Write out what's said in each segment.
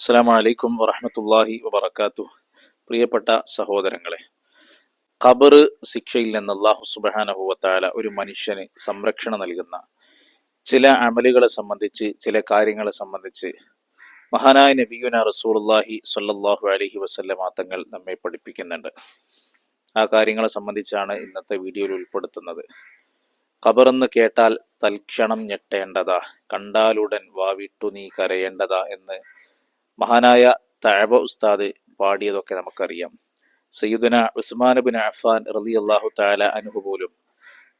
അസ്സാം വറഹമത്തല്ലാഹി വബർക്കാത്തു പ്രിയപ്പെട്ട സഹോദരങ്ങളെ ഖബർ ശിക്ഷയിൽ നിന്ന് അള്ളാഹു സുബാനഹുവത്താല ഒരു മനുഷ്യന് സംരക്ഷണം നൽകുന്ന ചില അമലുകളെ സംബന്ധിച്ച് ചില കാര്യങ്ങളെ സംബന്ധിച്ച് മഹാനായ നബിയുന റസൂൽല്ലാഹി സല്ലാഹു അലഹി വസ്ല്ല തങ്ങൾ നമ്മെ പഠിപ്പിക്കുന്നുണ്ട്. ആ കാര്യങ്ങളെ സംബന്ധിച്ചാണ് ഇന്നത്തെ വീഡിയോയിൽ ഉൾപ്പെടുത്തുന്നത്. ഖബറെന്ന് കേട്ടാൽ തൽക്ഷണം ഞെട്ടേണ്ടതാ കണ്ടാലുടൻ വാവിട്ടു നീ കരയേണ്ടതാ എന്ന് മഹാനായ തഴബ ഉസ്താദ് പാടിയതൊക്കെ നമുക്കറിയാം. സയ്യുദന ഉസ്മാൻ ബിൻ അഫാൻ റലി അള്ളാഹു താല അനുഹു പോലും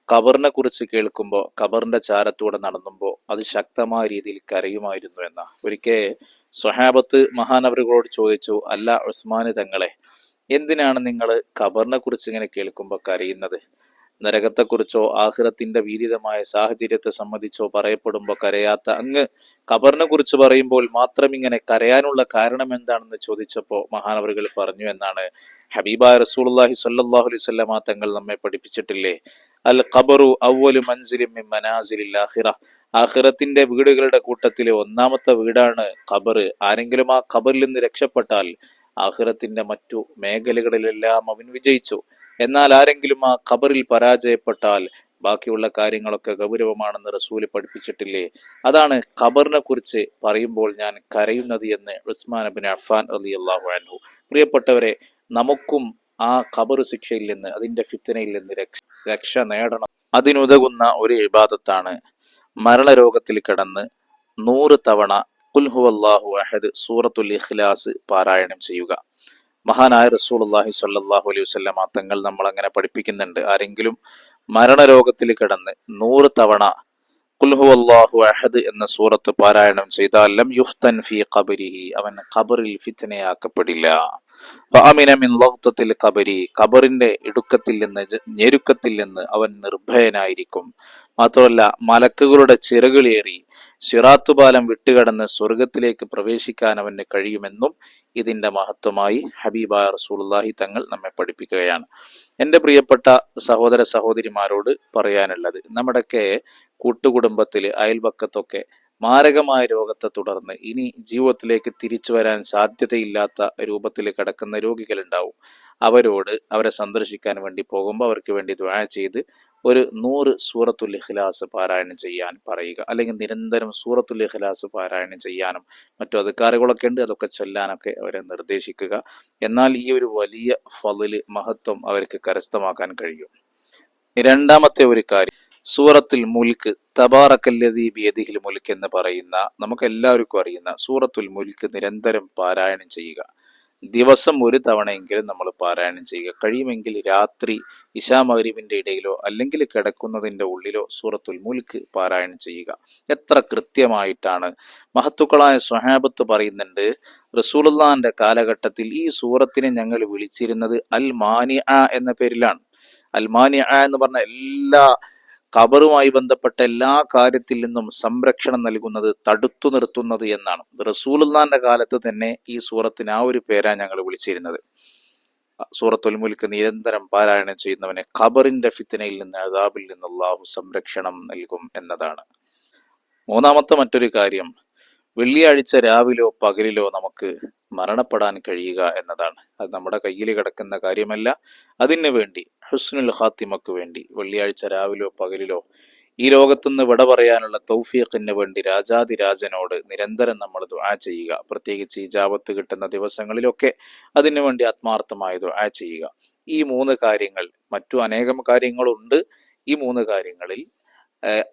കബറിനെ കുറിച്ച് കേൾക്കുമ്പോൾ കബറിന്റെ ചാരത്തൂടെ നടന്നുമ്പോൾ അത് ശക്തമായ രീതിയിൽ കരയുമായിരുന്നു എന്ന. ഒരിക്കെ സ്വഹാബത്ത് മഹാനവറുകളോട് ചോദിച്ചു അല്ല ഉസ്മാന് തങ്ങളെ എന്തിനാണ് നിങ്ങൾ കബറിനെ കുറിച്ച് ഇങ്ങനെ കേൾക്കുമ്പോൾ കരയുന്നത്? നരകത്തെക്കുറിച്ചോ ആഹ്റത്തിന്റെ വീരിതമായ സാഹചര്യത്തെ സംബന്ധിച്ചോ പറയപ്പെടുമ്പോൾ കരയാത്ത അങ്ങ് ഖബറിനെ കുറിച്ച് പറയുമ്പോൾ മാത്രം ഇങ്ങനെ കരയാനുള്ള കാരണം എന്താണെന്ന് ചോദിച്ചപ്പോൾ മഹാനവറുകൾ പറഞ്ഞു എന്നാണ് ഹബീബ റസൂൽഹി സല്ലാഹു അലൈവല്ലാ തങ്ങൾ നമ്മെ പഠിപ്പിച്ചിട്ടില്ലേ? അൽ ഖബറു അവലു മൻസിലിം മനാസിലിൽ ആഹിറ ആഹിറത്തിന്റെ വീടുകളുടെ കൂട്ടത്തിലെ ഒന്നാമത്തെ വീടാണ് ഖബർ. ആരെങ്കിലും ആ ഖബറിൽ നിന്ന് രക്ഷപ്പെട്ടാൽ ആഹിറത്തിന്റെ മറ്റു മേഖലകളിലെല്ലാം അവൻ വിജയിച്ചു. എന്നാൽ ആരെങ്കിലും ആ ഖബറിൽ പരാജയപ്പെട്ടാൽ ബാക്കിയുള്ള കാര്യങ്ങളൊക്കെ ഗൗരവമാണെന്ന് റസൂൽ പഠിപ്പിച്ചിട്ടില്ലേ? അതാണ് ഖബറിനെ കുറിച്ച് പറയുമ്പോൾ ഞാൻ കരയുന്നത് എന്ന് ഉസ്മാൻ അബിൻ അഫാൻ അലി അള്ളാഹു അൻഹു. പ്രിയപ്പെട്ടവരെ നമുക്കും ആ ഖബർ ശിക്ഷയിൽ നിന്ന് അതിന്റെ ഫിത്തനയിൽ നിന്ന് രക്ഷ രക്ഷ നേടണം. അതിനുതകുന്ന ഒരു ഇബാദത്താണ് മരണരോഗത്തിൽ കിടന്ന് നൂറ് തവണ കുൽഹു അള്ളാഹു അഹദ് സൂറത്തുൽ ഇഖ്ലാസ് പാരായണം ചെയ്യുക. മഹാനായ റസൂൽ അള്ളാഹി സല്ലാഹു അലൈഹി വസ്ലമ തങ്ങൾ നമ്മൾ അങ്ങനെ പഠിപ്പിക്കുന്നുണ്ട്. ആരെങ്കിലും മരണരോഗത്തിൽ കിടന്ന് നൂറ് തവണ കുൽഹു അള്ളാഹു അഹദ് എന്ന സൂറത്ത് പാരായണം ചെയ്താൽ ലം യുഫ്തൻ ഫി ഖബരിഹി അവൻ ഖബറിൽ ഫിത്തനയാക്കപ്പെടില്ല മിൻ കബരി ഖബറിന്റെ ഇടുക്കത്തിൽ നിന്ന് ഞെരുക്കത്തിൽ നിന്ന് അവൻ നിർഭയനായിരിക്കും. മാത്രമല്ല മലക്കുകളുടെ ചിറകുകളേറി സിറാത്തുപാലം വിട്ടുകടന്ന് സ്വർഗത്തിലേക്ക് പ്രവേശിക്കാൻ അവന് കഴിയുമെന്നും ഇതിന്റെ മഹത്വമായി ഹബീബ റസൂലുള്ളാഹി തങ്ങൾ നമ്മെ പഠിപ്പിക്കുകയാണ്. എന്റെ പ്രിയപ്പെട്ട സഹോദര സഹോദരിമാരോട് പറയാനുള്ളത് നമ്മുടെയൊക്കെ കൂട്ടുകുടുംബത്തിൽ അയൽപക്കത്തൊക്കെ മാരകമായ രോഗത്തെ തുടർന്ന് ഇനി ജീവിതത്തിലേക്ക് തിരിച്ചു വരാൻ സാധ്യതയില്ലാത്ത രൂപത്തിൽ കിടക്കുന്ന രോഗികളുണ്ടാവും. അവരോട് അവരെ സന്ദർശിക്കാൻ വേണ്ടി പോകുമ്പോൾ അവർക്ക് വേണ്ടി ദ്വാഴ ചെയ്ത് ഒരു നൂറ് സൂറത്തുൽ ഇഖ്ലാസ് പാരായണം ചെയ്യാൻ പറയുക. അല്ലെങ്കിൽ നിരന്തരം സൂറത്തുൽ ഇഖ്ലാസ് പാരായണം ചെയ്യാനും മറ്റു അധികാരികളൊക്കെ ഉണ്ട് അതൊക്കെ ചൊല്ലാനൊക്കെ അവരെ നിർദ്ദേശിക്കുക. എന്നാൽ ഈ ഒരു വലിയ ഫലിൽ മഹത്വം അവർക്ക് കരസ്ഥമാക്കാൻ കഴിയും. രണ്ടാമത്തെ ഒരു കാര്യം സൂറത്തിൽ മുൽക്ക് തബാറക്കല്ലതി ബിയദിഹിൽ മുൽക്ക് എന്ന് പറയുന്ന നമുക്ക് എല്ലാവർക്കും അറിയുന്ന സൂറത്തുൽ മുൽക്ക് നിരന്തരം പാരായണം ചെയ്യുക. ദിവസം ഒരു തവണയെങ്കിലും നമ്മൾ പാരായണം ചെയ്യുക. കഴിയുമെങ്കിൽ രാത്രി ഇശാ മഹരീബിന്റെ ഇടയിലോ അല്ലെങ്കിൽ കിടക്കുന്നതിന്റെ ഉള്ളിലോ സൂറത്തുൽ മുൽക്ക് പാരായണം ചെയ്യുക. എത്ര കൃത്യമായിട്ടാണ്. മഹത്തുക്കളായ സ്വഹാബത്ത് പറയുന്നുണ്ട് റസൂലുള്ളാന്റെ കാലഘട്ടത്തിൽ ഈ സൂറത്തിനെ ഞങ്ങൾ വിളിച്ചിരുന്നത് അൽ മാനിയ എന്ന പേരിലാണ്. അൽ മാനിയ എന്ന് പറഞ്ഞ എല്ലാ ഖബറുമായി ബന്ധപ്പെട്ട എല്ലാ കാര്യത്തിൽ നിന്നും സംരക്ഷണം നൽകുന്നത് തടുത്തു നിർത്തുന്നത് എന്നാണ്. റസൂലുല്ലാന്റെ കാലത്ത് തന്നെ ഈ സൂറത്തിന് ആ ഒരു പേരാണ് ഞങ്ങൾ വിളിച്ചിരുന്നത്. സൂറത്തുൽ മുൽക്ക് നിരന്തരം പാരായണം ചെയ്യുന്നവനെ ഖബറിന്റെ ഫിത്തനയിൽ നിന്ന് അതാബിൽ നിന്ന് അള്ളാഹു സംരക്ഷണം നൽകും എന്നതാണ്. മൂന്നാമത്തെ മറ്റൊരു കാര്യം വെള്ളിയാഴ്ച രാവിലോ പകലിലോ നമുക്ക് മരണപ്പെടാൻ കഴിയുക എന്നതാണ്. അത് നമ്മുടെ കയ്യിൽ കിടക്കുന്ന കാര്യമല്ല അതിനു വേണ്ടി ഹുസ്നുൽ ഖാത്തിമക്ക് വേണ്ടി വെള്ളിയാഴ്ച രാവിലോ പകലിലോ ഈ ലോകത്തുനിന്ന് വിട പറയാനുള്ള തൗഫീഖിന് വേണ്ടി രാജാതിരാജനോട് നിരന്തരം നമ്മൾ ദുആ ചെയ്യുക. പ്രത്യേകിച്ച് ഈ ജാപത്ത് കിട്ടുന്ന ദിവസങ്ങളിലൊക്കെ അതിനു വേണ്ടി ആത്മാർത്ഥമായി ദുആ ചെയ്യുക. ഈ മൂന്ന് കാര്യങ്ങൾ മറ്റു അനേകം കാര്യങ്ങളുണ്ട്. ഈ മൂന്ന് കാര്യങ്ങളിൽ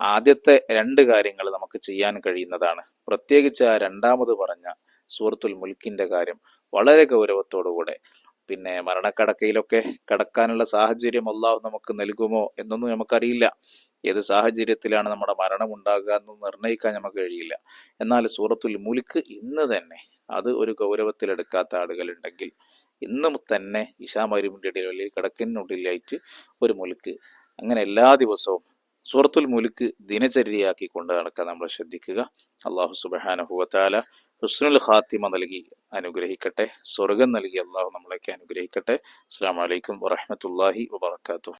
ആദ്യത്തെ രണ്ട് കാര്യങ്ങൾ നമുക്ക് ചെയ്യാൻ കഴിയുന്നതാണ്. പ്രത്യേകിച്ച് ആ രണ്ടാമത് പറഞ്ഞ സൂറത്തുൽ മുൽക്കിന്റെ കാര്യം വളരെ ഗൗരവത്തോടുകൂടെ. പിന്നെ മരണക്കടക്കയിലൊക്കെ കടക്കാനുള്ള സാഹചര്യം അള്ളാഹു നമുക്ക് നൽകുമോ എന്നൊന്നും നമുക്കറിയില്ല. ഏത് സാഹചര്യത്തിലാണ് നമ്മുടെ മരണം ഉണ്ടാകുക എന്ന് നിർണയിക്കാൻ നമുക്ക് കഴിയില്ല. എന്നാൽ സൂറത്തുൽ മുൽക്ക് ഇന്ന് തന്നെ അത് ഒരു ഗൗരവത്തിലെടുക്കാത്ത ആളുകളുണ്ടെങ്കിൽ ഇന്നും തന്നെ ഇഷാ മരുമിന്റെ ഇടയിൽ കിടക്കിനുള്ളിലായിട്ട് ഒരു മുലുക്ക് അങ്ങനെ എല്ലാ ദിവസവും സൂറത്തുൽ മുലുക്ക് ദിനചര്യയാക്കി കൊണ്ട് നടക്കാൻ നമ്മൾ ശ്രദ്ധിക്കുക. അള്ളാഹു സുബാനഹുവത്താല ഹുസ്നുൽ ഖാത്തിമ നൽകി അനുഗ്രഹിക്കട്ടെ. സ്വർഗം നൽകി അള്ളാഹു നമ്മളൊക്കെ അനുഗ്രഹിക്കട്ടെ. അസ്സാം വലൈക്കും വറഹമത്തല്ലാഹി വാത്തു